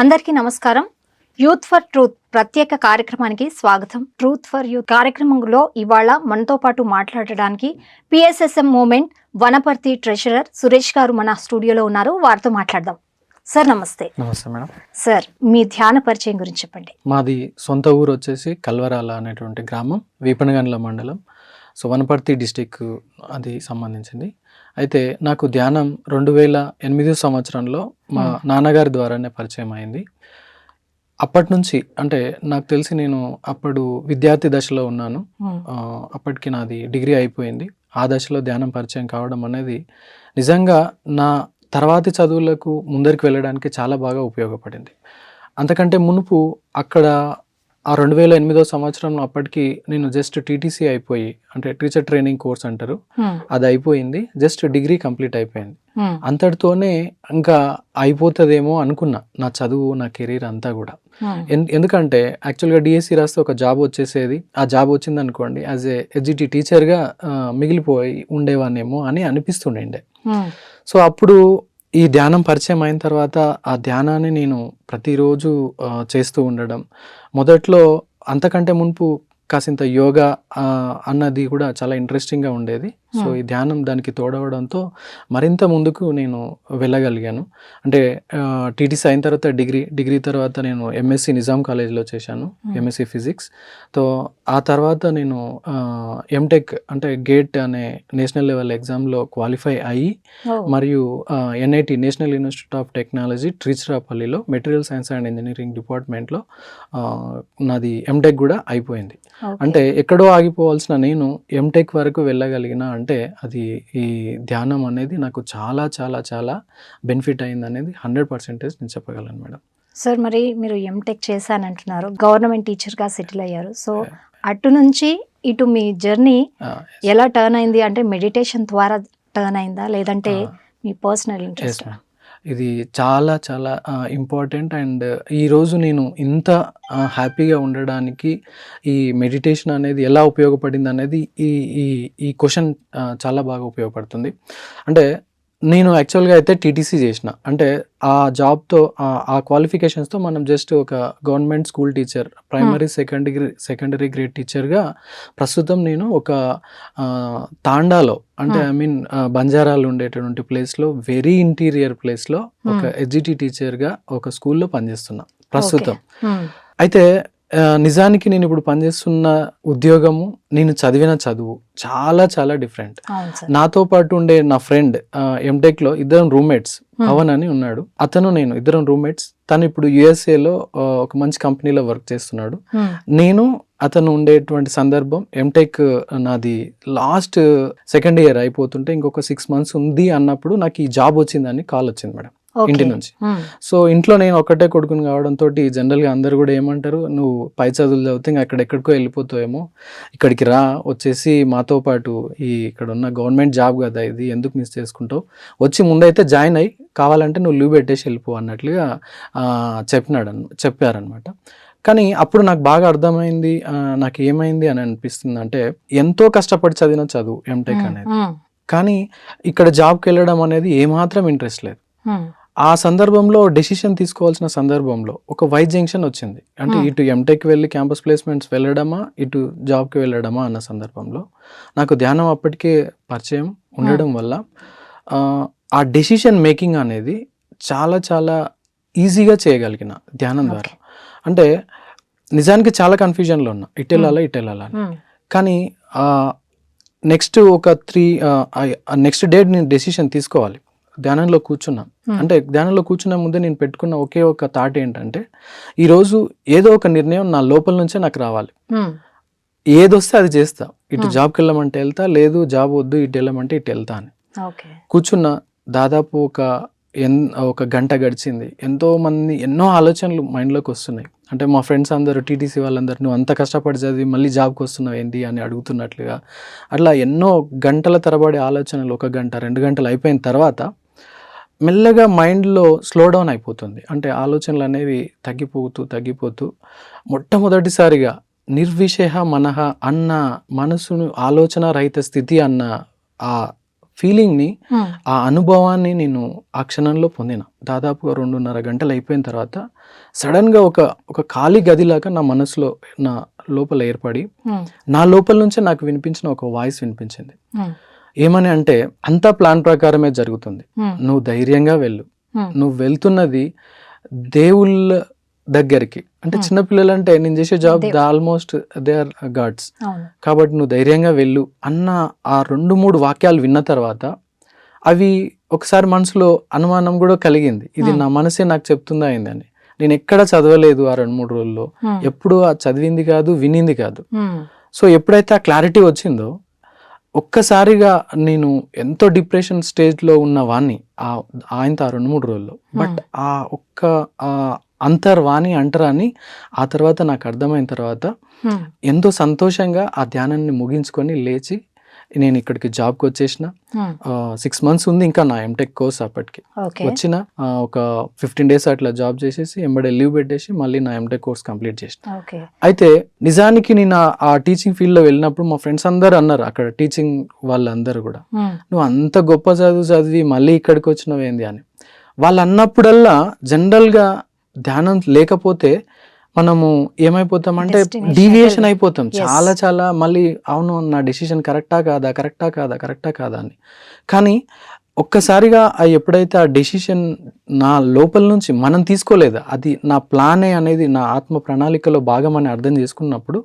అందరికీ నమస్కారం. Youth for truth ప్రత్యేక కార్యక్రమానికి స్వాగతం. ట్రూత్ ఫర్ యూత్ కార్యక్రమంలో ఇవాళ మనతో పాటు మాట్లాడడానికి PSSM movement Wanaparthy treasurer Suresh గారు మన స్టూడియోలో ఉన్నారు. వారితో మాట్లాడదాం. సార్ నమస్తే. నమస్తే మేడం. సార్ మీ ధ్యాన పరిచయం గురించి చెప్పండి. మాది సొంత ఊరు వచ్చేసి కల్వరాల అనేటువంటి గ్రామం వీపనగండ్ల మండలం. సో వనపర్తి డిస్టిక్ అది సంబంధించింది. అయితే నాకు ధ్యానం రెండు వేల ఎనిమిదో సంవత్సరంలో మా. నాన్నగారి ద్వారానే పరిచయం అయింది. అప్పటి నుంచి అంటే నాకు తెలిసి నేను అప్పుడు విద్యార్థి దశలో ఉన్నాను. అప్పటికి నాది డిగ్రీ అయిపోయింది. ఆ దశలో ధ్యానం పరిచయం కావడం అనేది నిజంగా నా తర్వాతి చదువులకు ముందరికి వెళ్ళడానికి చాలా బాగా ఉపయోగపడింది. అంతకంటే మునుపు అక్కడ ఆ రెండు వేల ఎనిమిదో సంవత్సరంలో అప్పటికి నేను జస్ట్ టీటీసీ అయిపోయి అంటే టీచర్ ట్రైనింగ్ కోర్స్ అంటారు. ఉమ్, అది అయిపోయింది. జస్ట్ డిగ్రీ కంప్లీట్ అయిపోయింది. ఉమ్, అంతటితోనే ఇంకా అయిపోతుందేమో అనుకున్నా నా చదువు నా కెరీర్ అంతా కూడా. ఎన్- ఎందుకంటే యాక్చువల్గా డిఎస్సి రాస్తే ఒక జాబ్ వచ్చేసేది. ఆ జాబ్ వచ్చింది అనుకోండి యాజ్ ఏ ఎడ్జిటి టీచర్గా మిగిలిపోయి ఉండేవాన్నేమో అని అనిపిస్తుండే సో అప్పుడు ఈ ధ్యానం పరిచయం అయిన తర్వాత ఆ ధ్యానాన్ని నేను ప్రతిరోజు చేస్తూ ఉండడం మొదట్లో అంతకంటే మునుపు కాసింత యోగా అన్నది కూడా చాలా ఇంట్రెస్టింగ్గా ఉండేది. So Hmm. ఈ ధ్యానం దానికి తోడవడంతో మరింత ముందుకు నేను వెళ్ళగలిగాను అంటే టీటీసీ అయిన తర్వాత డిగ్రీ డిగ్రీ తర్వాత నేను ఎంఎస్సి నిజాం కాలేజ్లో చేశాను Hmm. ఎంఎస్సి ఫిజిక్స్తో ఆ తర్వాత నేను ఎంటెక్ అంటే గేట్ అనే నేషనల్ లెవెల్ ఎగ్జామ్లో క్వాలిఫై అయ్యి మరియు NIT national institute of technology ట్రిచిరాపల్లిలో material science and engineering డిపార్ట్మెంట్లో నాది ఎంటెక్ కూడా అయిపోయింది. అంటే ఎక్కడో ఆగిపోవాల్సిన నేను ఎంటెక్ వరకు వెళ్ళగలిగిన అంటే అది ఈ ధ్యానం అనేది నాకు చాలా చాలా చాలా బెనిఫిట్ అయింది అనేది హండ్రెడ్ పర్సెంటేజ్ నేను చెప్పగలను మేడం. సార్ మరి మీరు ఎంటెక్ చేశానంటున్నారు. గవర్నమెంట్ టీచర్గా సెటిల్ అయ్యారు. సో అటు నుంచి ఇటు మీ జర్నీ ఆ, ఎలా టర్న్ అయింది? అంటే మెడిటేషన్ ద్వారా టర్న్ అయిందా? లేదంటే ఆ. మీ పర్సనల్ ఇంట్రెస్ట్? ఇది చాలా చాలా ఇంపార్టెంట్ అండ్ ఈరోజు నేను ఇంత హ్యాపీగా ఉండడానికి ఈ మెడిటేషన్ అనేది ఎలా ఉపయోగపడింది అనేది ఈ ఈ ఈ క్వశ్చన్ చాలా బాగా ఉపయోగపడుతుంది. అంటే నేను యాక్చువల్గా అయితే టీటీసీ చేసిన. అంటే ఆ జాబ్తో ఆ క్వాలిఫికేషన్స్తో మనం జస్ట్ ఒక government school teacher primary secondary secondary grade టీచర్గా ప్రస్తుతం నేను ఒక తాండాలో అంటే ఐ మీన్ బంజారాలు ఉండేటటువంటి ప్లేస్లో వెరీ ఇంటీరియర్ ప్లేస్లో ఒక ఎడ్జిటి టీచర్గా ఒక స్కూల్లో పనిచేస్తున్నా ప్రస్తుతం. అయితే ఆ, నిజానికి నేను ఇప్పుడు పనిచేస్తున్న ఉద్యోగము నేను చదివిన చదువు చాలా చాలా డిఫరెంట్ నాతో పాటు ఉండే నా ఫ్రెండ్ ఎంటెక్లో ఇద్దరం రూమ్మేట్స్ పవన్ అని ఉన్నాడు. అతను నేను ఇద్దరం రూమ్మేట్స్ తను ఇప్పుడు యుఎస్ఏలో ఒక మంచి కంపెనీలో వర్క్ చేస్తున్నాడు. Hmm. నేను అతను ఉండేటువంటి సందర్భం ఎంటెక్ నాది లాస్ట్ సెకండ్ ఇయర్ అయిపోతుంటే ఇంకొక సిక్స్ మంత్స్ ఉంది అన్నప్పుడు నాకు ఈ జాబ్ వచ్చిందని కాల్ వచ్చింది మేడం. ఇంటి నుంచి. సో ఇంట్లో నేను ఒక్కటే కొడుకుని కావడంతో జనరల్గా అందరు కూడా ఏమంటారు నువ్వు పై చదువులు చదివితే ఇంకా అక్కడెక్కడికో వెళ్ళిపోతావేమో ఇక్కడికి రా వచ్చేసి మాతో పాటు ఈ ఇక్కడ ఉన్న గవర్నమెంట్ జాబ్ కదా ఇది ఎందుకు మిస్ చేసుకుంటావు వచ్చి ముందైతే జాయిన్ అయ్యి కావాలంటే నువ్వు లీవ్ పెట్టేసి వెళ్ళిపో అన్నట్లుగా ఆ, చెప్పినాడు చెప్పారనమాట కానీ అప్పుడు నాకు బాగా అర్థమైంది నాకు ఏమైంది అని అనిపిస్తుంది అంటే ఎంతో కష్టపడి చదివిన చదువు ఎంటెక్. అనేది. కానీ ఇక్కడ జాబ్కి వెళ్ళడం అనేది ఏమాత్రం ఇంట్రెస్ట్ లేదు. ఆ సందర్భంలో డెసిషన్ తీసుకోవాల్సిన సందర్భంలో ఒక వైట్ జంక్షన్ వచ్చింది. అంటే Hmm. ఇటు ఎంటెక్ వెళ్ళి క్యాంపస్ ప్లేస్మెంట్స్ వెళ్ళడమా ఇటు జాబ్కి వెళ్ళడమా అన్న సందర్భంలో నాకు ధ్యానం అప్పటికే పరిచయం ఉండడం వల్ల ఆ, డెసిషన్ మేకింగ్ అనేది చాలా చాలా ఈజీగా చేయగలిగిన ధ్యానం ద్వారా. అంటే నిజానికి చాలా కన్ఫ్యూజన్లో ఉన్నా. ఇటు వెళ్ళాలా ఇటు వెళ్ళాలా అని. Hmm. కానీ నెక్స్ట్ ఒక త్రీ నెక్స్ట్ డేట్ నేను డెసిషన్ తీసుకోవాలి. ధ్యానంలో కూర్చున్నా. Hmm. అంటే ధ్యానంలో కూర్చున్న ముందే నేను పెట్టుకున్న ఒకే ఒక థాట్ ఏంటంటే ఈరోజు ఏదో ఒక నిర్ణయం నా లోపల నుంచే నాకు రావాలి. Hmm. ఏది వస్తే అది చేస్తా. ఇటు Hmm. జాబ్కి వెళ్ళమంటే వెళ్తా లేదు జాబ్ వద్దు ఇటు వెళ్ళమంటే ఇటు వెళ్తా అని. కూర్చున్న దాదాపు ఒక ఎన్ ఒక గంట గడిచింది. ఎంతో మంది ఎన్నో ఆలోచనలు మైండ్లోకి వస్తున్నాయి. అంటే మా ఫ్రెండ్స్ అందరూ టీటీసీ వాళ్ళందరూ నువ్వు అంత కష్టపడి చదివి మళ్ళీ జాబ్కి వస్తున్నావు ఏంటి? అని అడుగుతున్నట్లుగా. అట్లా ఎన్నో గంటల తరబడి ఆలోచనలు ఒక గంట రెండు గంటలు అయిపోయిన తర్వాత మెల్లగా మైండ్లో స్లో డౌన్ అయిపోతుంది అంటే ఆలోచనలు అనేవి తగ్గిపోతూ తగ్గిపోతూ మొట్టమొదటిసారిగా నిర్విషయ మనహ అన్న మనసును ఆలోచన రహిత స్థితి అన్న ఆ ఫీలింగ్ని. ఆ అనుభవాన్ని నేను ఆ క్షణంలో పొందిన దాదాపు రెండున్నర గంటలు అయిపోయిన తర్వాత సడన్గా ఒక ఒక ఖాళీ గదిలాగా నా మనసులో నా లోపల ఏర్పడి. నా లోపల నుంచే నాకు వినిపించిన ఒక వాయిస్ వినిపించింది. ఏమని అంటే అంతా ప్లాన్ ప్రకారమే జరుగుతుంది. నువ్వు ధైర్యంగా వెళ్ళు. నువ్వు వెళ్తున్నది దేవుళ్ళ దగ్గరికి అంటే. చిన్నపిల్లలు అంటే నేను చేసే జాబ్ దేవ్- ఆల్మోస్ట్ దే ఆర్ గాడ్స్ కాబట్టి నువ్వు ధైర్యంగా వెళ్ళు అన్న ఆ రెండు మూడు వాక్యాలు విన్న తర్వాత అవి ఒకసారి మనసులో అనుమానం కూడా కలిగింది ఇది. నా మనసే నాకు చెప్తుందా అయిందని నేను ఎక్కడ చదవలేదు ఆ రెండు మూడు రోజుల్లో. ఎప్పుడు ఆ చదివింది కాదు వినింది కాదు. సో ఎప్పుడైతే ఆ క్లారిటీ వచ్చిందో ఒక్కసారిగా నేను ఎంతో డిప్రెషన్ స్టేజ్లో ఉన్న వాణ్ణి ఆ ఆయనతో ఆ రెండు మూడు రోజుల్లో బట్ ఆ ఒక్క ఆ అంతర్వాణి అంటరాని ఆ తర్వాత నాకు అర్థమైన తర్వాత హ్మ్. ఎంతో సంతోషంగా ఆ ధ్యానాన్ని ముగించుకొని లేచి నేను ఇక్కడికి జాబ్కి వచ్చేసిన. సిక్స్ మంత్స్ ఉంది ఇంకా నా ఎంటెక్ కోర్స్ అప్పటికి. వచ్చిన ఒక ఫిఫ్టీన్ డేస్ అట్లా జాబ్ చేసేసి ఎంబడే లీవ్ పెట్టేసి మళ్ళీ నా ఎంటెక్ కోర్స్ కంప్లీట్ చేసిన. అయితే నిజానికి నేను ఆ- టీచింగ్ ఫీల్డ్లో వెళ్ళినప్పుడు మా ఫ్రెండ్స్ అందరూ అన్నారు అక్కడ టీచింగ్ వాళ్ళందరూ కూడా. నువ్వు అంత గొప్ప చదువు చదివి మళ్ళీ ఇక్కడికి వచ్చినావు ఏంది అని. వాళ్ళు అన్నప్పుడల్లా జనరల్గా ధ్యానం లేకపోతే మనము ఏమైపోతామంటే డీవియేషన్ అయిపోతాం. చాలా చాలా మళ్ళీ అవును నా డెసిషన్ కరెక్టా కాదా కరెక్టా కాదా కరెక్టా కాదా అని. కానీ ఒక్కసారిగా ఆ ఎప్పుడైతే ఆ డెసిషన్ నా లోపల నుంచి మనం తీసుకోలేదు అది నా ప్లానే అనేది నా ఆత్మ ప్రణాళికలో భాగం అని అర్థం చేసుకున్నప్పుడు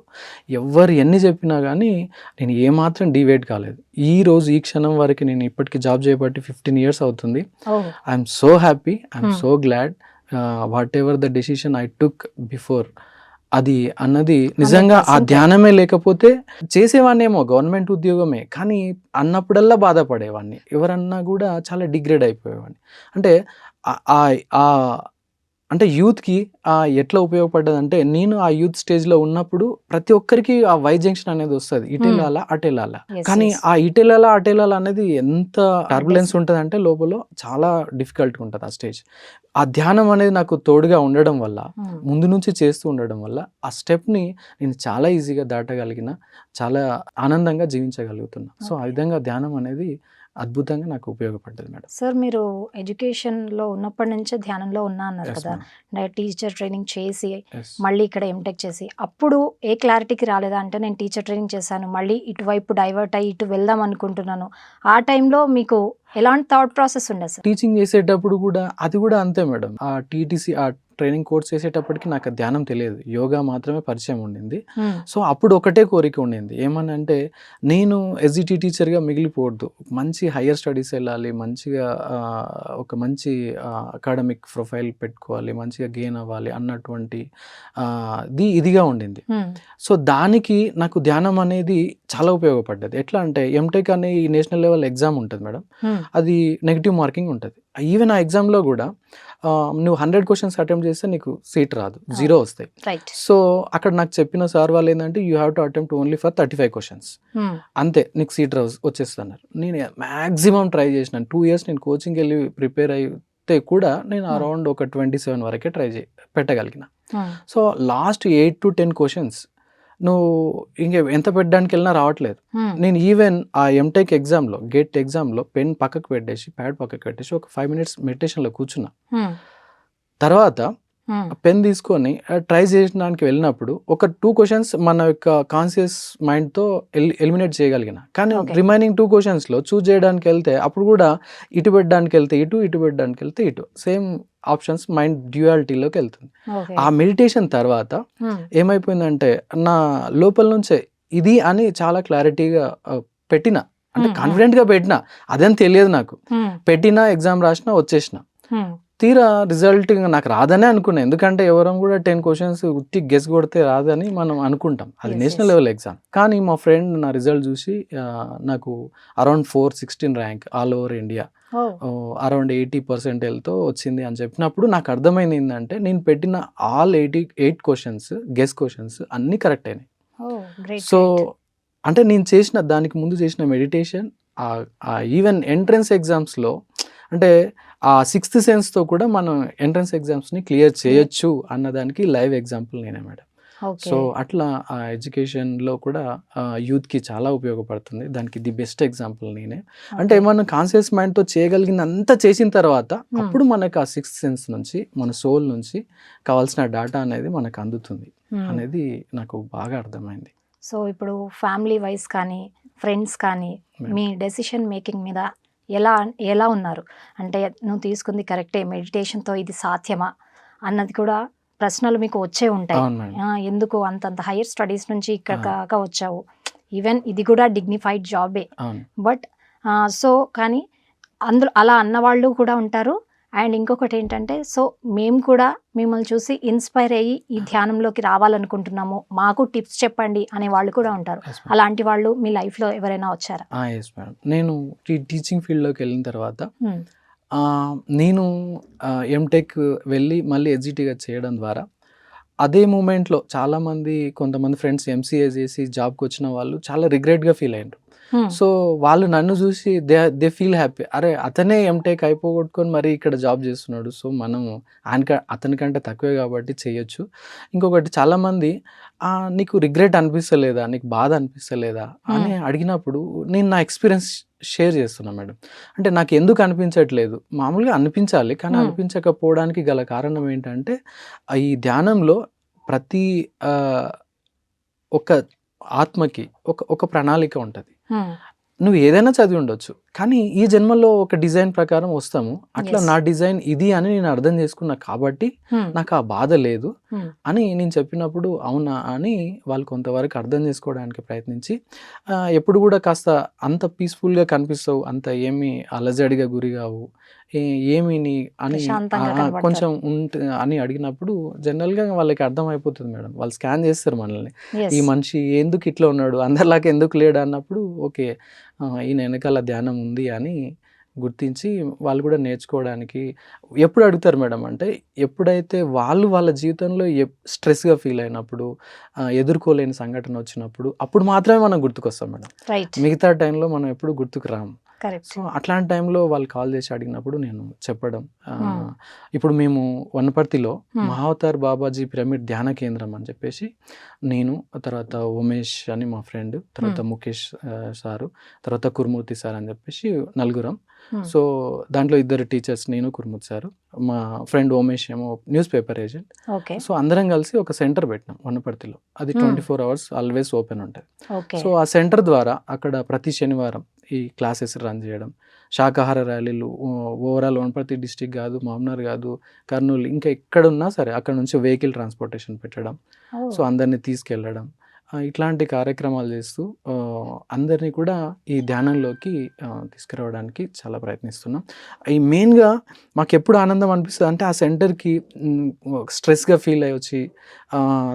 ఎవ్వరు ఎన్ని చెప్పినా కానీ నేను ఏమాత్రం డివేట్ కాలేదు. ఈ రోజు ఈ క్షణం వరకు నేను ఇప్పటికి జాబ్ చేయబట్టి ఫిఫ్టీన్ ఇయర్స్ అవుతుంది. I'm so happy I'm. So glad whatever the decision I took before అది అన్నది నిజంగా ఆ 100% ధ్యానమే లేకపోతే చేసేవాన్నేమో గవర్నమెంట్ ఉద్యోగమే కానీ అన్నప్పుడల్లా బాధపడేవాడిని ఎవరన్నా కూడా చాలా డిగ్రేడ్ అయిపోయేవాడిని అంటే ఆ అంటే యూత్కి ఎట్లా ఉపయోగపడ్డది అంటే నేను ఆ యూత్ స్టేజ్లో ఉన్నప్పుడు ప్రతి ఒక్కరికి ఆ వై జంక్షన్ అనేది వస్తుంది ఇటెలాలా అటెలాలా Yes, కానీ. ఆ ఇటెలాలా అటెలాలా అనేది ఎంత టర్బులెన్స్ ఉంటుంది అంటే లోపల చాలా డిఫికల్ట్గా ఉంటుంది ఆ స్టేజ్ ఆ ధ్యానం అనేది నాకు తోడుగా ఉండడం వల్ల హ్మ్. ముందు నుంచి చేస్తూ ఉండడం వల్ల ఆ స్టెప్ని నేను చాలా ఈజీగా దాటగలిగిన చాలా ఆనందంగా జీవించగలుగుతున్నా సో ఆ. విధంగా ధ్యానం అనేది అద్భుతంగా నాకు ఉపయోగపడ్డది మేడం. సార్ మీరు ఎడ్యుకేషన్లో ఉన్నప్పటి నుంచే ధ్యానంలో ఉన్నా అన్నారు కదా. టీచర్ ట్రైనింగ్ చేసి. మళ్ళీ ఇక్కడ ఎంటెక్ చేసి అప్పుడు ఏ క్లారిటీకి రాలేదా అంటే నేను టీచర్ ట్రైనింగ్ చేశాను మళ్ళీ ఇటువైపు డైవర్ట్ అయ్యి ఇటు వెళ్దాం అనుకుంటున్నాను. ఆ టైంలో మీకు ఎలాంటి థాట్ ప్రాసెస్ ఉండే సార్? టీచింగ్ చేసేటప్పుడు కూడా అది కూడా అంతే మేడం. ఆ టీటీసీ ఆ ట్రైనింగ్ కోర్స్ చేసేటప్పటికి నాకు ధ్యానం తెలియదు. యోగా మాత్రమే పరిచయం ఉండింది. హ్మ్. సో అప్పుడు ఒకటే కోరిక ఉండింది. ఏమని అంటే నేను ఎస్జిటి టీచర్గా మిగిలిపోవద్దు. మంచి హయ్యర్ స్టడీస్ వెళ్ళాలి మంచిగా ఒక మంచి అకాడమిక్ ప్రొఫైల్ పెట్టుకోవాలి మంచిగా గెయిన్ అవ్వాలి అన్నటువంటి ది ఇదిగా ఉండింది. హ్మ్. సో దానికి నాకు ధ్యానం అనేది చాలా ఉపయోగపడ్డది. ఎట్లా అంటే ఎంటెక్ అనే ఈ నేషనల్ లెవెల్ ఎగ్జామ్ ఉంటుంది మేడం. హ్మ్. అది నెగిటివ్ మార్కింగ్ ఉంటుంది. ఈవెన్ ఆ ఎగ్జామ్లో కూడా నువ్వు హండ్రెడ్ క్వశ్చన్స్ అటెంప్ట్ చేస్తే నీకు సీట్ రాదు. జీరో వస్తాయి. రైట్ సో అక్కడ నాకు చెప్పిన సార్ వాళ్ళు ఏంటంటే you have to attempt only for thirty five questions. అంతే నీకు సీట్ రావు వచ్చేస్తున్నారు నేను మ్యాక్సిమం ట్రై చేసినాను టూ ఇయర్స్ నేను కోచింగ్ వెళ్ళి ప్రిపేర్ అయితే కూడా నేను Hmm. అరౌండ్ ఒక ట్వంటీ సెవెన్ వరకే ట్రై చే పెట్టగలిగిన. So last eight to ten questions నువ్వు ఇంక ఎంత పెట్టడానికి వెళ్ళినా రావట్లేదు. నేను ఈవెన్ ఆ ఎంటెక్ ఎగ్జామ్లో గేట్ ఎగ్జామ్లో పెన్ పక్కకు పెట్టేసి ప్యాడ్ పక్కకు పెట్టేసి ఒక ఫైవ్ మినిట్స్ మెడిటేషన్లో కూర్చున్నా. తర్వాత. పెన్ తీసుకొని ట్రై చేయడానికి వెళ్ళినప్పుడు ఒక టూ క్వశ్చన్స్ మన యొక్క కాన్షియస్ మైండ్తో ఎలిమినేట్ చేయగలిగిన. కానీ. రిమైనింగ్ టూ క్వశ్చన్స్లో చూస్ చేయడానికి వెళ్తే అప్పుడు కూడా ఇటు పెట్టడానికి వెళ్తే ఇటు ఇటు పెట్టడానికి వెళ్తే ఇటు. సేమ్ ఆప్షన్స్ మైండ్ డ్యూయాలిటీలోకి వెళ్తుంది. ఆ మెడిటేషన్ తర్వాత హ్మ్. ఏమైపోయిందంటే నా లోపల నుంచే ఇది అని చాలా క్లారిటీగా పెట్టిన. అంటే Hmm, కాన్ఫిడెంట్గా పెట్టిన. అదేం తెలియదు నాకు. పెట్టిన ఎగ్జామ్ రాసిన వచ్చేసిన. తీరా రిజల్ట్ నాకు రాదనే అనుకున్నా. ఎందుకంటే ఎవరం కూడా టెన్ క్వశ్చన్స్ ఉత్తి గెస్ కొడితే రాదని మనం అనుకుంటాం. అది నేషనల్. లెవెల్ ఎగ్జామ్ కానీ మా ఫ్రెండ్ నా రిజల్ట్ చూసి నాకు around four sixteen rank all over India around eighty పర్సెంటేజ్తో వచ్చింది అని చెప్పినప్పుడు నాకు అర్థమైంది ఏంటంటే నేను పెట్టిన all eighty eight questions guess questions అన్నీ కరెక్ట్ అయినాయి. సో అంటే నేను చేసిన దానికి ముందు చేసిన మెడిటేషన్ ఈవెన్ ఎంట్రన్స్ ఎగ్జామ్స్లో అంటే ఆ సిక్స్త్ సెన్స్తో కూడా మనం ఎంట్రన్స్ ఎగ్జామ్స్ని క్లియర్ చేయొచ్చు అన్నదానికి లైవ్ ఎగ్జాంపుల్ నేనే మేడం సో అట్లా ఆ ఎడ్యుకేషన్లో కూడా యూత్కి చాలా ఉపయోగపడుతుంది దానికి ది బెస్ట్ ఎగ్జాంపుల్ నేనే అంటే మనం కాన్షియస్ మైండ్తో చేయగలిగింది అంతా చేసిన తర్వాత. అప్పుడు మనకు ఆ సిక్స్త్ సెన్స్ నుంచి మన సోల్ నుంచి కావాల్సిన డేటా అనేది మనకు అందుతుంది. అనేది నాకు బాగా అర్థమైంది సో ఇప్పుడు ఫ్యామిలీ వైజ్ కానీ ఫ్రెండ్స్ కానీ. మీ డెసిషన్ మేకింగ్ మీద ఎలా ఎలా ఉన్నారు? అంటే నువ్వు తీసుకుంది కరెక్టే మెడిటేషన్తో ఇది సాధ్యమా? అన్నది కూడా ప్రశ్నలు మీకు వచ్చే ఉంటాయి. ఎందుకు అంతంత హైయర్ స్టడీస్ నుంచి ఇక్కడ. దాకా వచ్చావు? ఈవెన్ ఇది కూడా డిగ్నిఫైడ్ జాబే. బట్ సో కానీ అందులో అలా అన్నవాళ్ళు కూడా ఉంటారు. అండ్ ఇంకొకటి ఏంటంటే సో మేము కూడా మిమ్మల్ని చూసి ఇన్స్పైర్ అయ్యి ఈ ధ్యానంలోకి రావాలనుకుంటున్నాము మాకు టిప్స్ చెప్పండి అనే వాళ్ళు కూడా ఉంటారు. అలాంటి వాళ్ళు మీ లైఫ్లో ఎవరైనా వచ్చారా ఎస్ మేడం నేను ఈ టీచింగ్ ఫీల్డ్లోకి వెళ్ళిన తర్వాత Hmm. నేను ఎంటెక్ వెళ్ళి మళ్ళీ ఎగ్జిట్గా చేయడం ద్వారా అదే మూమెంట్లో చాలామంది కొంతమంది ఫ్రెండ్స్ ఎంసీఏ చేసి జాబ్కి వచ్చిన వాళ్ళు చాలా రిగ్రెట్గా ఫీల్ అయ్యారు Hmm. సో వాళ్ళు నన్ను చూసి దే దే ఫీల్ హ్యాపీ అరే అతనే ఎంటెక్ అయిపోగొట్టుకొని మరి ఇక్కడ జాబ్ చేస్తున్నాడు. సో మనం ఆయన అతనికంటే తక్కువే కాబట్టి చేయొచ్చు. ఇంకొకటి చాలామంది "ఆ, నీకు రిగ్రెట్ అనిపిస్తలేదా? నీకు బాధ అనిపిస్తలేదా? అని అడిగినప్పుడు నేను నా ఎక్స్పీరియన్స్ షేర్ చేస్తున్నా మేడం. అంటే నాకు ఎందుకు అనిపించట్లేదు? మామూలుగా అనిపించాలి కానీ Hmm. అనిపించకపోవడానికి గల కారణం ఏంటంటే ఈ ధ్యానంలో ప్రతి ఒక ఆత్మకి ఒక ఒక ప్రణాళిక ఉంటుంది. Hmm. నువ్వు ఏదైనా చదివి ఉండొచ్చు. కానీ ఈ జన్మలో ఒక డిజైన్ ప్రకారం వస్తాము అట్లా. నా డిజైన్ ఇది అని నేను అర్థం చేసుకున్నా కాబట్టి Hmm. నాకు ఆ బాధ లేదు Hmm. అని నేను చెప్పినప్పుడు అవునా అని వాళ్ళు కొంతవరకు అర్థం చేసుకోవడానికి ప్రయత్నించి ఎప్పుడు కూడా కాస్త అంత పీస్ఫుల్గా కనిపిస్తావు అంత ఏమి అలజడిగా గురిగావు ఏమి నీ అని. కొంచెం ఉంట అని అడిగినప్పుడు జనరల్గా వాళ్ళకి అర్థం అయిపోతుంది మేడం వాళ్ళు స్కాన్ చేస్తారు మనల్ని. ఈ మనిషి ఎందుకు ఇట్లా ఉన్నాడు అందరిలాగా ఎందుకు లేడు అన్నప్పుడు ఓకే ఈయన వెనకాల ధ్యానం ఉంది అని గుర్తించి వాళ్ళు కూడా నేర్చుకోవడానికి ఎప్పుడు అడుగుతారు మేడం అంటే ఎప్పుడైతే వాళ్ళు వాళ్ళ జీవితంలో స్ట్రెస్గా ఫీల్ అయినప్పుడు ఎదుర్కోలేని సంఘటన వచ్చినప్పుడు అప్పుడు మాత్రమే మనం గుర్తుకొస్తాం మేడం. మిగతా టైంలో మనం ఎప్పుడు గుర్తుకు రాము. కరెక్ట్ సో అట్లాంటి టైంలో వాళ్ళు కాల్ చేసి అడిగినప్పుడు నేను చెప్పడం. ఇప్పుడు మేము వనపర్తిలో. మహావతార్ బాబాజీ పిరమిడ్ ధ్యాన కేంద్రం అని చెప్పేసి నేను తర్వాత ఉమేష్ అని మా ఫ్రెండ్ తర్వాత. ముఖేష్ సారు తర్వాత కుర్మూర్తి సార్ అని చెప్పేసి నలుగురం. సో దాంట్లో ఇద్దరు టీచర్స్ నేను కుర్మూర్తి సారు మా ఫ్రెండ్ ఉమేష్ ఏమో న్యూస్ పేపర్ ఏజెంట్ సో అందరం కలిసి ఒక సెంటర్ పెట్టినాం వనపర్తిలో అది. Twenty four hours always open ఉంటుంది సో ఆ సెంటర్ ద్వారా అక్కడ ప్రతి శనివారం ఈ క్లాసెస్ రన్ చేయడం. శాకాహార ర్యాలీలు ఓవరాల్ వనపర్తి డిస్టిక్ కాదు మామనార్ కాదు కర్నూలు ఇంకా ఎక్కడున్నా సరే అక్కడ నుంచి వెహికల్ ట్రాన్స్పోర్టేషన్ పెట్టడం. సో అందరినీ తీసుకెళ్ళడం. ఇట్లాంటి కార్యక్రమాలు చేస్తూ అందరినీ కూడా ఈ ధ్యానంలోకి తీసుకురావడానికి చాలా ప్రయత్నిస్తున్నాం ఈ మెయిన్గా మాకు ఎప్పుడు ఆనందం అనిపిస్తుంది అంటే ఆ సెంటర్కి స్ట్రెస్గా ఫీల్ అయ్యి వచ్చి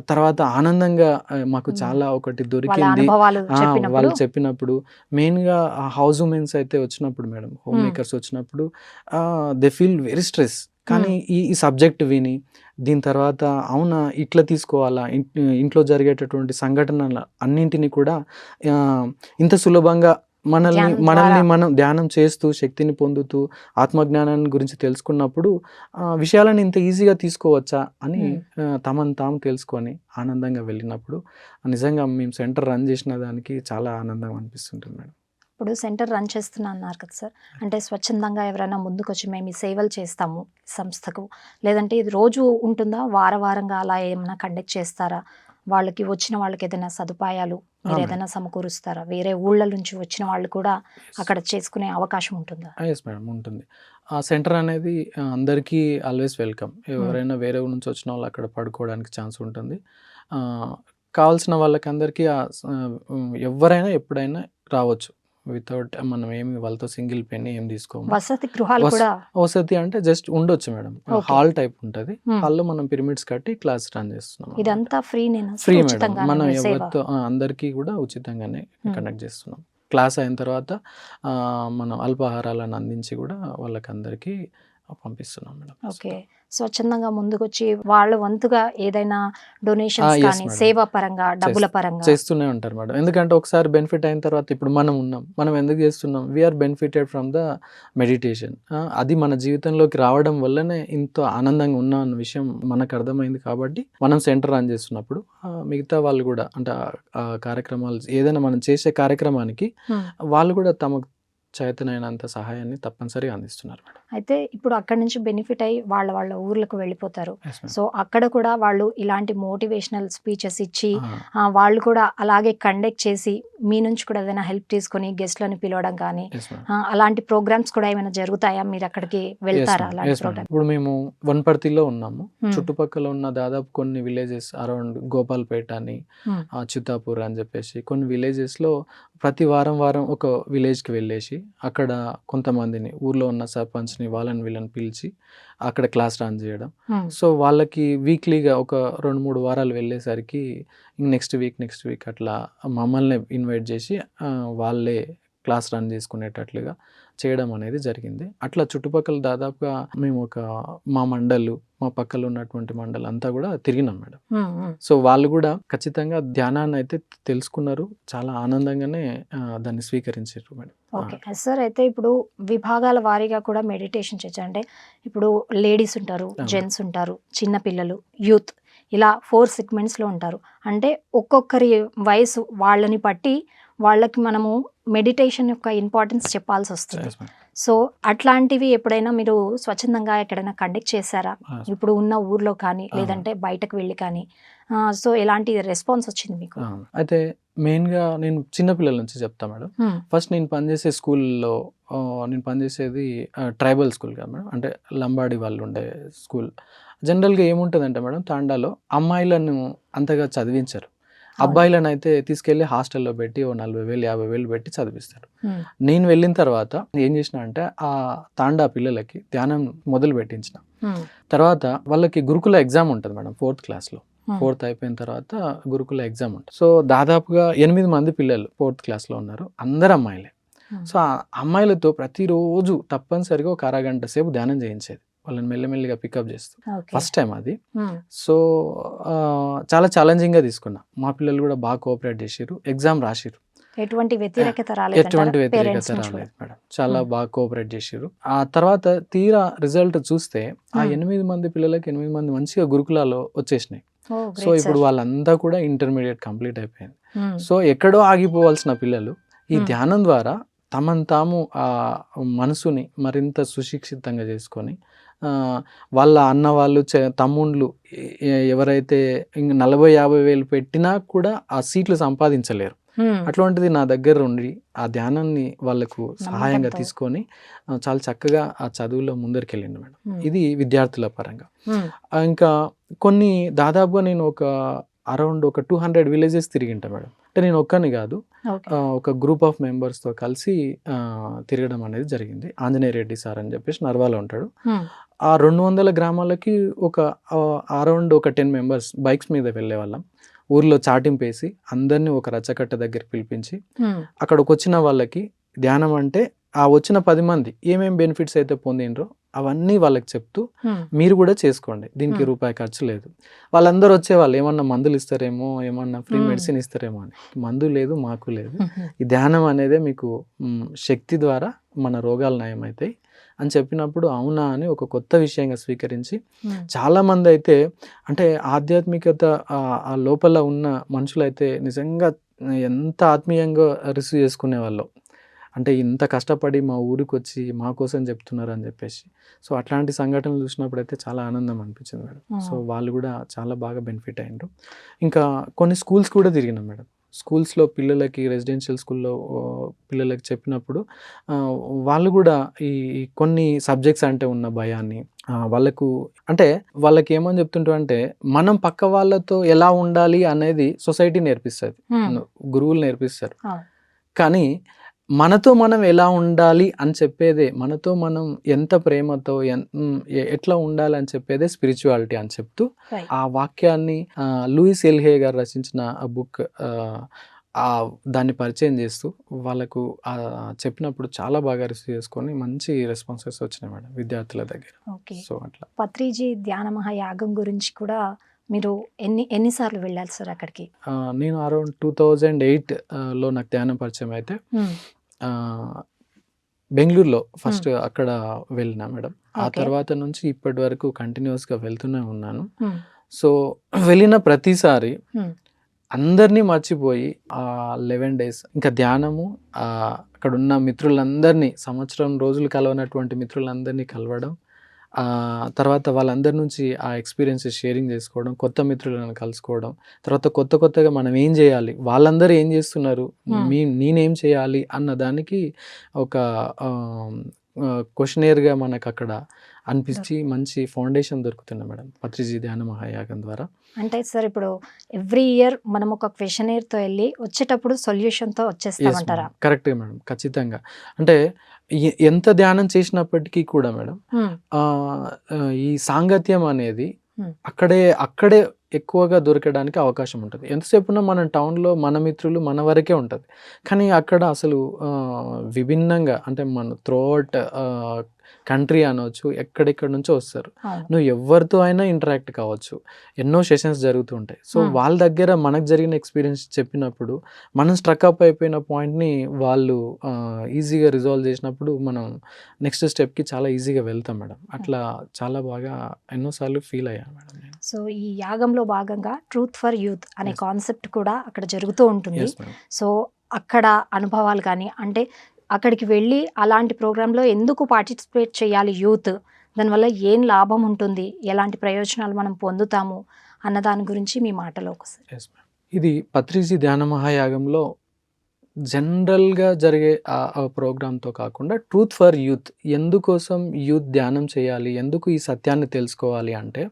తర్వాత ఆనందంగా మాకు. చాలా ఒకటి దొరికింది వాళ్ళు చెప్పినప్పుడు మెయిన్గా హౌస్ ఉమెన్స్ అయితే వచ్చినప్పుడు మేడం హోమ్. మేకర్స్ వచ్చినప్పుడు దే ఫీల్ వెరీ స్ట్రెస్ కానీ ఈ ఈ సబ్జెక్ట్ విని దీని తర్వాత అవునా ఇట్లా తీసుకోవాలా ఇంట్లో జరిగేటటువంటి సంఘటనల అన్నింటినీ కూడా ఇంత సులభంగా మనల్ని మనల్ని. మనం ధ్యానం చేస్తూ శక్తిని పొందుతూ ఆత్మజ్ఞానాన్ని గురించి తెలుసుకున్నప్పుడు విషయాలను ఇంత ఈజీగా తీసుకోవచ్చా అని తమను తాము తెలుసుకొని ఆనందంగా వెళ్ళినప్పుడు నిజంగా మేము సెంటర్ రన్ చేసిన దానికి చాలా ఆనందం అనిపిస్తుంటుంది మేడం. ఇప్పుడు సెంటర్ రన్ చేస్తున్నా అన్నారు కదా సార్. అంటే స్వచ్ఛందంగా ఎవరైనా ముందుకు వచ్చి మేము ఈ సేవలు చేస్తాము సంస్థకు. లేదంటే ఇది రోజు ఉంటుందా? వార వారంగా అలా ఏమైనా కండక్ట్ చేస్తారా? వాళ్ళకి వచ్చిన వాళ్ళకి ఏదైనా సదుపాయాలు మీరు. ఏదైనా సమకూరుస్తారా? వేరే ఊళ్ళ నుంచి వచ్చిన వాళ్ళు కూడా అక్కడ చేసుకునే అవకాశం ఉంటుందా? ఎస్ మేడం ఉంటుంది. ఆ సెంటర్ అనేది అందరికీ ఆల్వేస్ వెల్కమ్ ఎవరైనా వేరే ఊరు నుంచి వచ్చిన వాళ్ళు అక్కడ పడుకోవడానికి ఛాన్స్ ఉంటుంది. కావాల్సిన వాళ్ళకి అందరికీ ఎవరైనా ఎప్పుడైనా రావచ్చు. వితౌట్ మనం ఏమి వాళ్ళతో సింగిల్ పెన్ ఏం తీసుకోము. వసతి గృహాలు కూడా? వసతి అంటే జస్ట్ ఉండొచ్చు మేడం. హాల్ టైప్ ఉంటుంది. Hmm. హాల్లో మనం పిరమిడ్స్ కట్టి క్లాస్ రన్ చేస్తున్నాం ఇదంతా ఫ్రీ నేను? Free madam. మనం ఎవరితో అందరికీ కూడా ఉచితంగానే Hmm. కండక్ట్ చేస్తున్నాం. క్లాస్ అయిన తర్వాత మనం అల్పాహారాలను అందించి కూడా వాళ్ళకి అందరికీ పంపిస్తున్నాం మేడం. ఓకే. స్వచ్ఛందంగా ముందుకొచ్చి వాళ్ళ వంతుగా ఏదైనా డొనేషన్స్ Ah, కానీ. సేవా పరంగా డబ్బుల పరంగా. చేస్తూనే ఉంటారు మేడం. ఎందుకంటే ఒకసారి బెనిఫిట్ అయిన తర్వాత ఇప్పుడు మనం ఉన్నాం. మనం ఎందుకు చేస్తున్నాం? We are benefited from the meditation అది మన జీవితంలోకి రావడం వల్లనే ఇంత ఆనందంగా ఉన్నాం అన్న విషయం మనకు అర్థమైంది కాబట్టి మనం సెంటర్ రన్ చేస్తున్నప్పుడు ఆ, మిగతా వాళ్ళు కూడా అంటే కార్యక్రమాలు ఏదైనా మనం చేసే కార్యక్రమానికి Hmm. వాళ్ళు కూడా తమకు చేతనైనంత సహాయాన్ని తప్పనిసరిగా అందిస్తున్నారు మేడం. అయితే ఇప్పుడు అక్కడి నుంచి బెనిఫిట్ అయ్యి వాళ్ళ వాళ్ళ ఊర్లకు వెళ్ళిపోతారు. సో అక్కడ కూడా వాళ్ళు ఇలాంటి మోటివేషనల్ స్పీచెస్ ఇచ్చి వాళ్ళు కూడా అలాగే కండక్ట్ చేసి మీ నుంచి కూడా ఏదైనా హెల్ప్ తీసుకొని గెస్ట్లను పిలవడం కానీ అలాంటి ప్రోగ్రామ్స్ కూడా ఏమైనా జరుగుతాయా? మీరు అక్కడికి వెళ్తారా ఇప్పుడు మేము వనపర్తిలో ఉన్నాము. Hmm. చుట్టుపక్కల ఉన్న దాదాపు కొన్ని విలేజెస్ అరౌండ్ గోపాల్పేట అని Hmm. చిత్తాపూర్ అని చెప్పేసి కొన్ని villages లో ప్రతి వారం వారం ఒక village కి వెళ్ళేసి అక్కడ కొంతమందిని ఊర్లో ఉన్న సర్పంచ్ని వాళ్ళని వీళ్ళని పిలిచి అక్కడ క్లాస్ రన్ చేయడం. సో వాళ్ళకి వీక్లీగా ఒక రెండు మూడు వారాలు వెళ్ళేసరికి నెక్స్ట్ వీక్ నెక్స్ట్ వీక్ అట్లా మమ్మల్ని ఇన్వైట్ చేసి వాళ్ళే క్లాస్ రన్ చేసుకునేటట్లుగా చేయడం అనేది జరిగింది. అట్లా చుట్టుపక్కల దాదాపుగా మేము ఒక మా మండలు మా పక్కన ఉన్నటువంటి మండలు అంతా కూడా తిరిగినాం మేడం. సో వాళ్ళు కూడా ఖచ్చితంగా ధ్యానాన్ని అయితే తెలుసుకున్నారు. చాలా ఆనందంగానే దాన్ని స్వీకరించారు మేడం. ఓకే. సార్ అయితే ఇప్పుడు విభాగాల వారీగా కూడా మెడిటేషన్ చేయొచ్చు అంటే ఇప్పుడు లేడీస్ ఉంటారు. జెంట్స్ ఉంటారు చిన్న పిల్లలు యూత్ ఇలా ఫోర్ సెగ్మెంట్స్లో ఉంటారు. అంటే ఒక్కొక్కరి వయసు వాళ్ళని బట్టి వాళ్ళకి మనము మెడిటేషన్ యొక్క ఇంపార్టెన్స్ చెప్పాల్సి వస్తుంది. సో అట్లాంటివి ఎప్పుడైనా మీరు స్వచ్ఛందంగా ఎక్కడైనా కండక్ట్ చేశారా? ఆ, ఇప్పుడు ఉన్న ఊర్లో కానీ అవును. లేదంటే బయటకు వెళ్ళి కానీ. సో ఎలాంటి రెస్పాన్స్ వచ్చింది మీకు? అయితే మెయిన్గా నేను చిన్నపిల్లల నుంచి చెప్తా మేడం. ఫస్ట్ నేను పనిచేసే స్కూల్లో నేను పనిచేసేది ట్రైబల్ స్కూల్ కదా మేడం. అంటే లంబాడి వాళ్ళు ఉండే స్కూల్ జనరల్గా ఏముంటుందంటే మేడం తాండాలో అమ్మాయిలను అంతగా చదివించరు. అబ్బాయిలను అయితే తీసుకెళ్ళి హాస్టల్లో పెట్టి ఓ నలభై వేలు యాభై వేలు పెట్టి చదివిస్తారు. నేను వెళ్ళిన తర్వాత ఏం చేసిన అంటే ఆ తాండా పిల్లలకి ధ్యానం మొదలు పెట్టించిన. తర్వాత వాళ్ళకి గురుకుల ఎగ్జామ్ ఉంటుంది మేడం ఫోర్త్ క్లాస్లో. ఫోర్త్ అయిపోయిన తర్వాత గురుకుల ఎగ్జామ్ ఉంటుంది. సో దాదాపుగా ఎనిమిది మంది పిల్లలు ఫోర్త్ క్లాస్లో ఉన్నారు. అందరు అమ్మాయిలే. సో ఆ అమ్మాయిలతో ప్రతిరోజు తప్పనిసరిగా ఒక అరగంట సేపు ధ్యానం చేయించేది. వాళ్ళని మెల్లిమెల్లిగా పికప్ చేస్తూ. ఫస్ట్ టైం అది. సో ఆ, చాలా ఛాలెంజింగ్గా తీసుకున్నా. మా పిల్లలు కూడా బాగా కోఆపరేట్ చేసిర్రు. ఎగ్జామ్ రాసిర్రు. ఎటువంటి వ్యతిరేకత ఎటువంటి రాలేదు వ్యతిరేకత పేరెంట్స్ నుంచి రాలేదు మేడం. చాలా Hmm. బాగా కోఆపరేట్ చేసిర్రు. ఆ తర్వాత తీరా రిజల్ట్ చూస్తే ఆ Hmm. ఎనిమిది మంది పిల్లలకి ఎనిమిది మంది మంచిగా గురుకులాలో వచ్చేసినాయి. సో ఇప్పుడు. వాళ్ళంతా కూడా ఇంటర్మీడియట్ కంప్లీట్ అయిపోయింది. సో ఎక్కడో ఆగిపోవాల్సిన పిల్లలు ఈ Hmm. ధ్యానం ద్వారా తమను తాము ఆ మనసుని మరింత సుశిక్షితంగా చేసుకొని వాళ్ళ అన్న వాళ్ళు తమ్ముళ్ళు ఎవరైతే ఇంక నలభై యాభై వేలు పెట్టినా కూడా ఆ సీట్లు సంపాదించలేరు. అటువంటిది నా దగ్గర ఉండి ఆ ధ్యానాన్ని వాళ్ళకు సహాయంగా. తీసుకొని చాలా చక్కగా ఆ చదువులో ముందరికి వెళ్ళిండు మేడం ఇది విద్యార్థుల పరంగా. ఇంకా కొన్ని దాదాపుగా నేను ఒక అరౌండ్ ఒక టూ హండ్రెడ్ విలేజెస్ తిరిగింటా మేడం. అంటే నేను ఒక్కని కాదు. ఒక గ్రూప్ ఆఫ్ మెంబర్స్తో కలిసి తిరగడం అనేది జరిగింది. ఆంజనేయ రెడ్డి సార్ అని చెప్పేసి నర్వాలో ఉంటాడు. ఆ రెండు వందల గ్రామాలకి ఒక అరౌండ్ ఒక టెన్ మెంబర్స్ బైక్స్ మీద వెళ్ళే వాళ్ళం. ఊర్లో చాటింపేసి అందరినీ ఒక రచ్చకట్ట దగ్గర పిలిపించి అక్కడికి వచ్చిన వాళ్ళకి ధ్యానం అంటే ఆ వచ్చిన పది మంది ఏమేం బెనిఫిట్స్ అయితే పొందినరో అవన్నీ వాళ్ళకి చెప్తూ మీరు కూడా చేసుకోండి. దీనికి. రూపాయి ఖర్చు లేదు. వాళ్ళందరూ వచ్చేవాళ్ళు ఏమన్నా మందులు ఇస్తారేమో ఏమన్నా ఫ్రీ. మెడిసిన్ ఇస్తారేమో అని. మందు లేదు మాకు లేదు. ఈ ధ్యానం అనేదే మీకు శక్తి ద్వారా మన రోగాలు నయమవుతాయి. అని చెప్పినప్పుడు అవునా అని ఒక కొత్త విషయంగా స్వీకరించి హ్మ్, చాలా మంది అయితే అంటే ఆధ్యాత్మికత ఆ లోపల ఉన్న మనుషులైతే నిజంగా ఎంత ఆత్మీయంగా రిసీవ్ చేసుకునే వాళ్ళు అంటే ఇంత కష్టపడి మా ఊరికి వచ్చి మా కోసం చెప్తున్నారు అని చెప్పేసి. సో అట్లాంటి సంఘటనలు చూసినప్పుడు అయితే చాలా ఆనందం అనిపించింది మేడం. So Hmm. వాళ్ళు కూడా చాలా బాగా బెనిఫిట్ అయ్యారు ఇంకా కొన్ని స్కూల్స్ కూడా తిరిగినాం మేడం. స్కూల్స్లో పిల్లలకి రెసిడెన్షియల్ స్కూల్లో పిల్లలకి చెప్పినప్పుడు వాళ్ళు కూడా ఈ కొన్ని సబ్జెక్ట్స్ అంటే ఉన్న భయాన్ని వాళ్ళకు అంటే వాళ్ళకి ఏమని చెప్తుంటారు అంటే మనం పక్క వాళ్ళతో ఎలా ఉండాలి అనేది సొసైటీ నేర్పిస్తుంది. గురువులు నేర్పిస్తారు. కానీ మనతో మనం ఎలా ఉండాలి అని చెప్పేదే మనతో మనం ఎంత ప్రేమతో ఎట్లా ఉండాలి అని చెప్పేదే స్పిరిచువాలిటీ అని చెప్తూ. ఆ వాక్యాన్ని లూయిస్ ఎల్హే గారు రచించిన ఆ బుక్ ఆ దాన్ని పరిచయం చేస్తూ వాళ్ళకు చెప్పినప్పుడు చాలా బాగా రిసీవ్ చేసుకొని మంచి రెస్పాన్సెస్ వచ్చినాయి మేడం విద్యార్థుల దగ్గర ఓకే సో అట్లా పత్రిజీ ధ్యాన మహాయాగం గురించి కూడా మీరు ఎన్ని ఎన్నిసార్లు వెళ్ళాలి సార్ అక్కడికి నేను అరౌండ్ టూ థౌజండ్ ఎయిట్లో నాకు ధ్యానం పరిచయం అయితే. ఆ, బెంగళూరులో ఫస్ట్ అక్కడ వెళ్ళిన మేడం ఆ. తర్వాత నుంచి ఇప్పటి వరకు కంటిన్యూస్గా వెళ్తూనే ఉన్నాను మ్మ్. సో వెళ్ళిన ప్రతిసారి మ్మ్. అందరినీ మర్చిపోయి ఆ లెవెన్ డేస్ ఇంకా ధ్యానము అక్కడ ఉన్న మిత్రులందరినీ సంవత్సరం రోజులు కలవనటువంటి మిత్రులందరినీ కలవడం తర్వాత వాళ్ళందరి నుంచి ఆ ఎక్స్పీరియన్సెస్ షేరింగ్ చేసుకోవడం కొత్త మిత్రులను కలుసుకోవడం తర్వాత కొత్త కొత్తగా మనం ఏం చేయాలి వాళ్ళందరూ ఏం చేస్తున్నారు. మీ నేనేం చేయాలి అన్న దానికి ఒక క్వశ్చనేర్గా మనకు అక్కడ అనిపించి మంచి ఫౌండేషన్ దొరుకుతుంది మేడం పత్రిజీ ధ్యాన మహాయాగం ద్వారా. అంటే సార్ ఇప్పుడు ఎవ్రీ ఇయర్ మనం ఒక క్వశ్చనేర్తో వెళ్ళి వచ్చేటప్పుడు సొల్యూషన్తో వచ్చేస్తామంటారా? కరెక్టే మేడం. ఖచ్చితంగా. అంటే ఎంత ధ్యానం చేసినప్పటికీ కూడా మేడం ఈ సాంగత్యం అనేది. అక్కడే అక్కడే ఎక్కువగా దొరకడానికి అవకాశం ఉంటుంది. ఎంతసేపున్నా మన టౌన్లో మన మిత్రులు మన వరకే ఉంటుంది. కానీ అక్కడ అసలు విభిన్నంగా అంటే మన త్రోఅవుట్ కంట్రీ అనవచ్చు ఎక్కడెక్కడి నుంచో వస్తారు. నువ్వు ఎవరితో అయినా ఇంటరాక్ట్ కావచ్చు. ఎన్నో సెషన్స్ జరుగుతూ ఉంటాయి సో. వాళ్ళ దగ్గర మనకు జరిగిన ఎక్స్పీరియన్స్ చెప్పినప్పుడు మనం స్ట్రక్ అప్ అయిపోయిన పాయింట్ని వాళ్ళు ఈజీగా రిజాల్వ్ చేసినప్పుడు మనం నెక్స్ట్ స్టెప్కి చాలా ఈజీగా వెళ్తాం మేడం. అట్లా చాలా బాగా ఎన్నోసార్లు ఫీల్ అయ్యాను మేడం సో ఈ యాగంలో భాగంగా ట్రూత్ ఫర్ యూత్ అనే. కాన్సెప్ట్ కూడా అక్కడ జరుగుతూ ఉంటుంది. సో అక్కడ అనుభవాలు కానీ అంటే అక్కడికి వెళ్ళి అలాంటి ప్రోగ్రాంలో ఎందుకు పార్టిసిపేట్ చేయాలి యూత్? దానివల్ల ఏం లాభం ఉంటుంది? ఎలాంటి ప్రయోజనాలు మనం పొందుతాము? అన్న దాని గురించి మీ మాటలో ఒకసారి ఇది పత్రిజీ ధ్యాన మహాయాగంలో జనరల్గా జరిగే ఆ ప్రోగ్రామ్తో కాకుండా ట్రూత్ ఫర్ యూత్. ఎందుకోసం యూత్ ధ్యానం చేయాలి? ఎందుకు ఈ సత్యాన్ని తెలుసుకోవాలి అంటే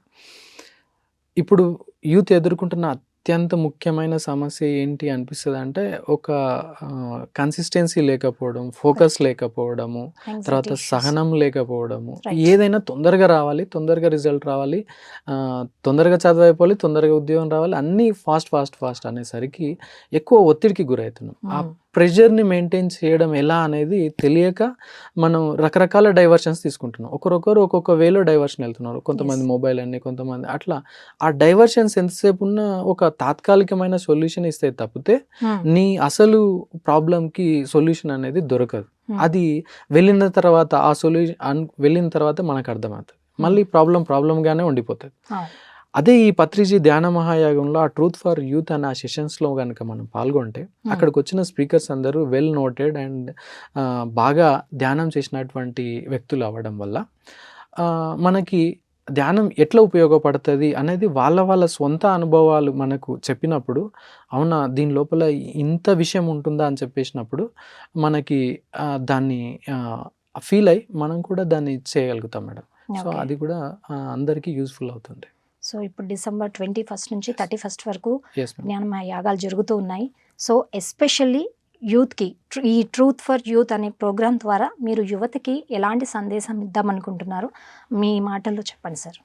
ఇప్పుడు యూత్ ఎదుర్కొంటున్న అత్యంత ముఖ్యమైన సమస్య ఏంటి అనిపిస్తుంది అంటే ఒక కన్సిస్టెన్సీ లేకపోవడం ఫోకస్ లేకపోవడము తర్వాత. సహనం లేకపోవడము. ఏదైనా తొందరగా రావాలి తొందరగా రిజల్ట్ రావాలి తొందరగా చదువు అయిపోవాలి తొందరగా ఉద్యోగం రావాలి అన్నీ ఫాస్ట్ ఫాస్ట్ ఫాస్ట్ అనేసరికి ఎక్కువ ఒత్తిడికి గురవుతున్నాం మ్మ్. ప్రెషర్ని మెయింటైన్ చేయడం ఎలా అనేది తెలియక మనం రకరకాల డైవర్షన్స్ తీసుకుంటున్నాం ఒకరొకరు ఒక్కొక్క వేలో డైవర్షన్ వెళ్తున్నారు కొంతమంది. మొబైల్ అని కొంతమంది అట్లా ఆ డైవర్షన్స్ ఎంతసేపు ఉన్నా ఒక తాత్కాలికమైన సొల్యూషన్ ఇస్తే తప్పితే. నీ అసలు ప్రాబ్లంకి సొల్యూషన్ అనేది దొరకదు. అది వెళ్ళిన తర్వాత ఆ సొల్యూషన్ వెళ్ళిన తర్వాత మనకు అర్థమవుతుంది మళ్ళీ ప్రాబ్లం ప్రాబ్లంగానే ఉండిపోతుంది. అదే ఈ పత్రిజీ ధ్యాన మహాయాగంలో ఆ ట్రూత్ ఫర్ యూత్ అనే ఆ సెషన్స్లో కనుక మనం పాల్గొంటే అక్కడికి వచ్చిన స్పీకర్స్ అందరూ వెల్ నోటెడ్ అండ్ బాగా ధ్యానం చేసినటువంటి వ్యక్తులు అవ్వడం వల్ల మనకి ధ్యానం ఎట్లా ఉపయోగపడుతుంది అనేది వాళ్ళ వాళ్ళ సొంత అనుభవాలు మనకు చెప్పినప్పుడు అవునా దీని లోపల ఇంత విషయం ఉంటుందా అని చెప్పేసినప్పుడు మనకి దాన్ని ఫీల్ అయ్యి మనం కూడా దాన్ని చేయగలుగుతాం మేడం. సో. అది కూడా అందరికీ యూస్ఫుల్ అవుతుంది సో ఇప్పుడు డిసెంబర్ ట్వంటీ ఫస్ట్ నుంచి థర్టీ ఫస్ట్ వరకు జ్ఞానమయ యాగాలు జరుగుతూ ఉన్నాయి. సో ఎస్పెషల్లీ యూత్కి ఈ ట్రూత్ ఫర్ యూత్ అనే ప్రోగ్రాం ద్వారా మీరు యువతకి ఎలాంటి సందేశం ఇద్దామనుకుంటున్నారు మీ మాటల్లో చెప్పండి సార్.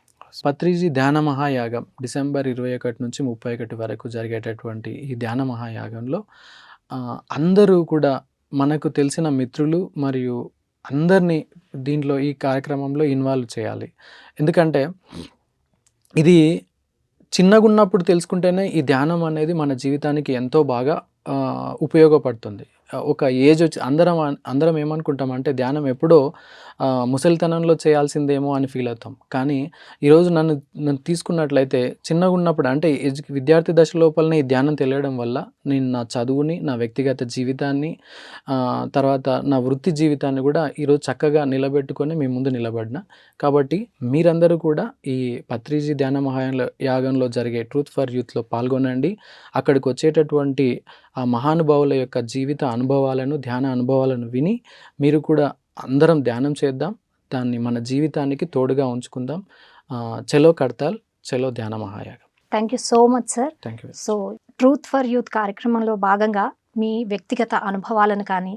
పత్రిజీ ధ్యాన మహాయాగం డిసెంబర్ ఇరవై ఒకటి నుంచి ముప్పై ఒకటి వరకు జరిగేటటువంటి ఈ ధ్యాన మహాయాగంలో అందరూ కూడా మనకు తెలిసిన మిత్రులు మరియు అందరినీ దీంట్లో ఈ కార్యక్రమంలో ఇన్వాల్వ్ చేయాలి. ఎందుకంటే ఇది చిన్నగా ఉన్నప్పుడు తెలుసుకుంటేనే ఈ ధ్యానం అనేది మన జీవితానికి ఎంతో బాగా ఉపయోగపడుతుంది. ఒక ఏజ్ వచ్చి అందరం అందరం ఏమనుకుంటాం అంటే ధ్యానం ఎప్పుడో ముసలితనంలో చేయాల్సిందేమో అని ఫీల్ అవుతాం. కానీ ఈరోజు నన్ను నన్ను తీసుకున్నట్లయితే చిన్నగా ఉన్నప్పుడు అంటే ఎడ్యు విద్యార్థి దశ లోపలనే ఈ ధ్యానం తెలియడం వల్ల నేను నా చదువుని నా వ్యక్తిగత జీవితాన్ని తర్వాత నా వృత్తి జీవితాన్ని కూడా ఈరోజు చక్కగా నిలబెట్టుకొని మీ ముందు నిలబడిన. కాబట్టి మీరందరూ కూడా ఈ పత్రిజీ ధ్యాన మహాయంలో యాగంలో జరిగే ట్రూత్ ఫర్ యూత్లో పాల్గొనండి. అక్కడికి వచ్చేటటువంటి ఆ మహానుభావుల యొక్క జీవిత అనుభవాలను ధ్యాన అనుభవాలను విని మీరు కూడా అందరం ధ్యానం చేద్దాం. దాన్ని మన జీవితానికి తోడుగా ఉంచుకుందాం. చలో కడతాల్ చలో ధ్యాన మహాయాగం. Thank you so much sir thank you so truth for youth కార్యక్రమంలో భాగంగా మీ వ్యక్తిగత అనుభవాలను కానీ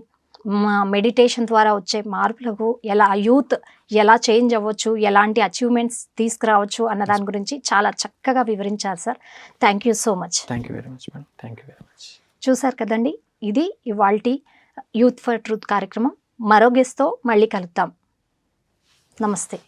మా మెడిటేషన్ ద్వారా వచ్చే మార్పులకు ఎలా యూత్ ఎలా చేంజ్ అవ్వచ్చు ఎలాంటి అచీవ్మెంట్స్ తీసుకురావచ్చు అన్న దాని గురించి చాలా చక్కగా వివరించారు sir thank you so much thank you very much madam thank you very much చూశారు కదండి? ఇది ఇవాల్టి యూత్ ఫర్ ట్రూత్ కార్యక్రమం. మరో గెస్ట్తో మళ్ళీ కలుద్దాం. నమస్తే.